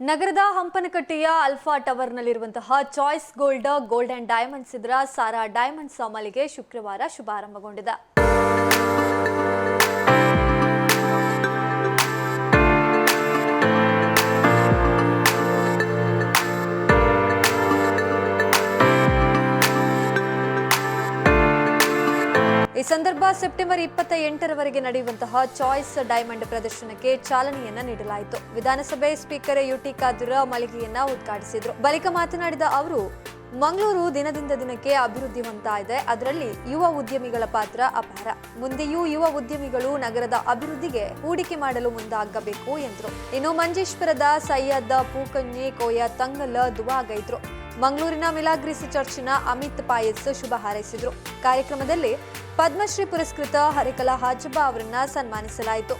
ನಗರದ ಹಂಪನಕಟ್ಟೆಯ alpha ಟವರ್ನಲ್ಲಿರುವಂತಹ choice gold gold and diamonds ಇದರ ಸಾರಾ ಡೈಮಂಡ್ಸ್ ಮಳಿಗೆ ಶುಕ್ರವಾರ ಶುಭಾರಂಭಗೊಂಡಿದೆ. ಈ ಸಂದರ್ಭ ಸೆಪ್ಟೆಂಬರ್ ಇಪ್ಪತ್ತ ಎಂಟರವರೆಗೆ ನಡೆಯುವಂತಹ ಚಾಯ್ಸ್ ಡೈಮಂಡ್ ಪ್ರದರ್ಶನಕ್ಕೆ ಚಾಲನೆಯನ್ನ ನೀಡಲಾಯಿತು. ವಿಧಾನಸಭೆ ಸ್ಪೀಕರ್ ಯುಟಿ ಕಾದುರ ಮಳಿಗೆಯನ್ನ ಉದ್ಘಾಟಿಸಿದ್ರು. ಬಳಿಕ ಮಾತನಾಡಿದ ಅವರು, ಮಂಗಳೂರು ದಿನದಿಂದ ದಿನಕ್ಕೆ ಅಭಿವೃದ್ಧಿ ಹೊಂದ್ತಾ ಇದೆ. ಅದರಲ್ಲಿ ಯುವ ಉದ್ಯಮಿಗಳ ಪಾತ್ರ ಅಪಾರ. ಮುಂದೆಯೂ ಯುವ ಉದ್ಯಮಿಗಳು ನಗರದ ಅಭಿವೃದ್ಧಿಗೆ ಹೂಡಿಕೆ ಮಾಡಲು ಮುಂದಾಗಬೇಕು ಎಂದರು. ಇನ್ನು ಮಂಜೇಶ್ವರದ ಸೈಯದ್ ಪೂಕನ್ಯೆ, ಕೋಯ ತಂಗಲ ದುವಾಗೈದ್ರು. ಮಂಗಳೂರಿನ ಮಿಲಾಗ್ರಿಸಿ ಚರ್ಚಿನ ಅಮಿತ್ ಪಾಯಸ್ ಶುಭ ಹಾರೈಸಿದರು. ಕಾರ್ಯಕ್ರಮದಲ್ಲಿ ಪದ್ಮಶ್ರೀ ಪುರಸ್ಕೃತ ಹರಿಕಲಾ ಹಾಜಬ್ಬ ಅವರನ್ನ ಸನ್ಮಾನಿಸಲಾಯಿತು.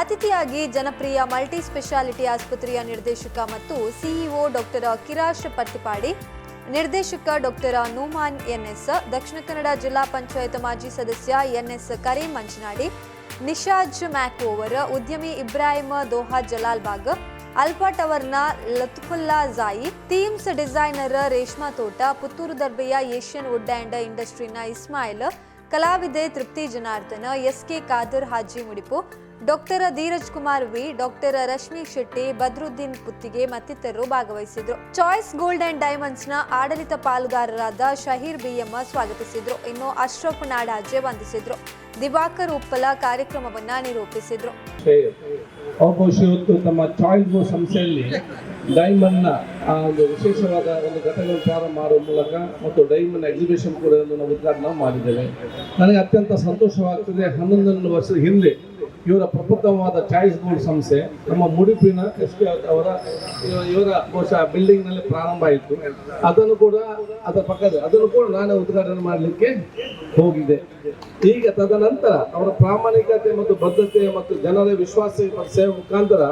ಅತಿಥಿಯಾಗಿ ಜನಪ್ರಿಯ ಮಲ್ಟಿ ಸ್ಪೆಷಾಲಿಟಿ ಆಸ್ಪತ್ರೆಯ ನಿರ್ದೇಶಕ ಮತ್ತು ಸಿಇಒ ಡಾಕ್ಟರ್ ಕಿರಾಶ್ ಪಟ್ಟಿಪಾಡಿ ನಿರ್ದೇಶಕ ಡಾಕ್ಟರ್ ನೂಮಾನ್ ಎನ್ಎಸ್, ದಕ್ಷಿಣ ಕನ್ನಡ ಜಿಲ್ಲಾ ಪಂಚಾಯತ್ ಮಾಜಿ ಸದಸ್ಯ ಎನ್ಎಸ್ ಕರೀಂ ಮಂಚನಾಡಿ ನಿಶಾಜ್ ಮ್ಯಾಕೋವರ್ ಉದ್ಯಮಿ Ibrahim Doha Jalalbagh alpha ಟವರ್ನ Lathfulla joy themes designer Reshma Thota, Puttur ದರ್ಬೆಯ Asian wood and ಇಂಡಸ್ಟ್ರಿನ ಇಸ್ಮಾಯಿಲ್, ಕಲಾವಿದೆ Trupti Janardhana S K Khader Haji Mudipu. Doctor Dheeraj Kumar V, doctor Rashmi Shetty, Badruddin Puttige ಮತ್ತಿತರರು ಭಾಗವಹಿಸಿದ್ರು. Choice gold and ಡೈಮಂಡ್ಸ್ನ ಆಡಳಿತ ಪಾಲುಗಾರರಾದ Shaheer BM ಸ್ವಾಗತಿಸಿದ್ರು. ಇನ್ನು ಅಶ್ರಫ್ ನಾಡಾಜೆ ವಂದಿಸಿದ್ರು. ದಿವಾಕರ್ ಉಪ್ಪಲ ಕಾರ್ಯಕ್ರಮವನ್ನ ನಿರೂಪಿಸಿದ್ರು. ಬಹುಶಃ ಇವತ್ತು ನಮ್ಮ ಚಾಯ್ಸ್ ಸಂಸ್ಥೆಯಲ್ಲಿ ಡೈಮಂಡ್ನ ಆ ಒಂದು ವಿಶೇಷವಾದ ಒಂದು ಘಟನೆಗಳನ್ನು ಪ್ರಾರಂಭ ಮಾಡುವ ಮೂಲಕ ಮತ್ತು ಡೈಮಂಡ್ ಎಕ್ಸಿಬಿಷನ್ ಕೂಡ ನಾವು ಉದ್ಘಾಟನೆ ಮಾಡಿದ್ದೇವೆ. ನನಗೆ ಅತ್ಯಂತ ಸಂತೋಷವಾಗ್ತದೆ ಹನ್ನೊಂದೊಂದು ವರ್ಷದ ಹಿಂದೆ ಇವರ ಪ್ರಬುದ್ಧವಾದ ಚಾಯ್ಸ್ ಗೋಲ್ಡ್ ಸಂಸ್ಥೆ, ನಮ್ಮ ಮುಡಿಪಿನ ಎಸ್ ಪಿ ಅವರ, ಇವರ ಬಹುಶಃ ಬಿಲ್ಡಿಂಗ್ನಲ್ಲಿ ಪ್ರಾರಂಭ ಆಯಿತು. ಅದನ್ನು ಕೂಡ ಅದರ ಪಕ್ಕದ ಅದನ್ನು ಕೂಡ ನಾನೇ ಉದ್ಘಾಟನೆ ಮಾಡಲಿಕ್ಕೆ ಹೋಗಿದೆ. ಈಗ ತದನಂತರ ಅವರ ಪ್ರಾಮಾಣಿಕತೆ ಮತ್ತು ಬದ್ಧತೆ ಮತ್ತು ಜನರ ವಿಶ್ವಾಸ ಮತ್ತು ಸೇವೆ ಮುಖಾಂತರ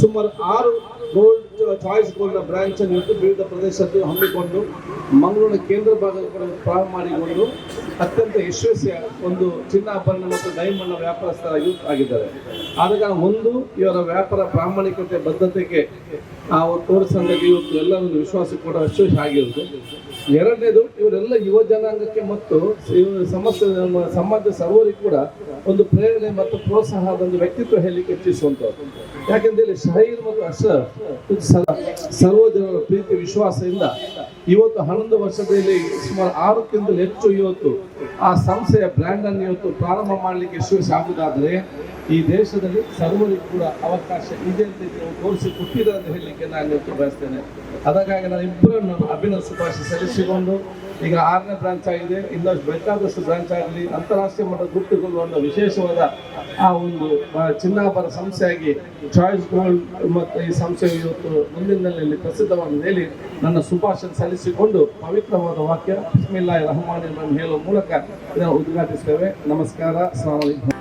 ಸುಮಾರು ಆರು ಗೋಲ್ಡ್ ಚಾಯ್ಸ್ ಗೋಲ್ಡ್ನ ಬ್ರಾಂಚ್ ಅನ್ನು ಇವತ್ತು ವಿವಿಧ ಪ್ರದೇಶದಲ್ಲಿ ಹಮ್ಮಿಕೊಂಡು ಮಂಗಳೂರಿನ ಕೇಂದ್ರ ಭಾಗದ ಪ್ರಾರಂಭ ಮಾಡಿಕೊಂಡು ಅತ್ಯಂತ ಯಶಸ್ವಿಯ ಒಂದು ಚಿನ್ನಾಭರಣ ಮತ್ತು ಡೈಮಂಡ್ ವ್ಯಾಪಾರಸ್ಥರ ಯೂತ್ ಆಗಿದ್ದಾರೆ. ಆದಾಗ ಒಂದು, ಇವರ ವ್ಯಾಪಾರ ಪ್ರಾಮಾಣಿಕತೆ, ಬದ್ಧತೆಗೆ ಆ ತೋರಿಸಂದಾಗಿ ಇವತ್ತು ಎಲ್ಲರ ಒಂದು ವಿಶ್ವಾಸ ಕೂಡ ಯಶಸ್ವಿ ಆಗಿರುವುದು ಎರಡನೇದು, ಇವರೆಲ್ಲ ಯುವ ಜನಾಂಗಕ್ಕೆ ಮತ್ತು ಸಮಸ್ಯೆ ಸಮಾಜ ಸರ್ವರಿಗೂ ಕೂಡ ಒಂದು ಪ್ರೇರಣೆ ಮತ್ತು ಪ್ರೋತ್ಸಾಹದ ಒಂದು ವ್ಯಕ್ತಿತ್ವ ಹೇಳಲಿಕ್ಕೆ ಹೆಚ್ಚಿಸುವಂಥದ್ದು ಯಾಕೆಂದ್ರೆ ಶಹೀರ್ ಮತ್ತು ಅಶ್ರಫ್ ಸರ್ವ ಜನರ ಪ್ರೀತಿ, ವಿಶ್ವಾಸದಿಂದ ಇವತ್ತು ಹನ್ನೊಂದು ವರ್ಷದಲ್ಲಿ ಸುಮಾರು ಆರಕ್ಕಿಂತಲೂ ಹೆಚ್ಚು ಇವತ್ತು ಆ ಸಂಸ್ಥೆಯ ಬ್ರ್ಯಾಂಡ್ ಅನ್ನು ಇವತ್ತು ಪ್ರಾರಂಭ ಮಾಡಲಿಕ್ಕೆ ಯಶಸ್ವಿ ಆಗುವುದಾದರೆ ಈ ದೇಶದಲ್ಲಿ ಸರ್ವರಿಗೂ ಕೂಡ ಅವಕಾಶ ಇದೆ ಅಂತ ತೋರಿಸಿ ಕೊಟ್ಟಿದೆ ಅಂತ ಹೇಳಲಿಕ್ಕೆ ನಾನು ಇವತ್ತು ಬಯಸ್ತೇನೆ. ಅದಕ್ಕಾಗಿ ನಾನು ಇಬ್ಬರನ್ನು ಅಭಿನಂದ ಶುಭಾಶಯ ಸಲ್ಲಿಸಿಕೊಂಡು ಈಗ ಆರನೇ ಬ್ರಾಂಚ್ ಆಗಿದೆ ಇನ್ನಷ್ಟು ಬೇಕಾದಷ್ಟು ಬ್ರಾಂಚ್ ಆಗಲಿ ಅಂತಾರಾಷ್ಟ್ರೀಯ ಮಟ್ಟ ಗುರುತುಗೊಳ್ಳುವ ಒಂದು ವಿಶೇಷವಾದ ಆ ಒಂದು ಚಿನ್ನಾಭರ ಸಂಸ್ಥೆಯಾಗಿ ಚಾಯ್ಸ್ ಗೋಲ್ಡ್ ಮತ್ತು ಈ ಸಂಸ್ಥೆ ಇವತ್ತು ಮುಂದಿನ ದಿನಗಳಲ್ಲಿ ಪ್ರಸಿದ್ಧವಾಗಿದೆ ಹೇಳಿ ನನ್ನ ಶುಭಾಶಯ ಸಲ್ಲಿಸಿಕೊಂಡು ಪವಿತ್ರವಾದ ವಾಕ್ಯ ಬಿಸ್ಮಿಲ್ಲಾ ರಹಮಾನ್ ಹೇಳುವ ಮೂಲಕ ಇದನ್ನು ಉದ್ಘಾಟಿಸ್ತೇವೆ. ನಮಸ್ಕಾರ ಅಲೈಕುಂ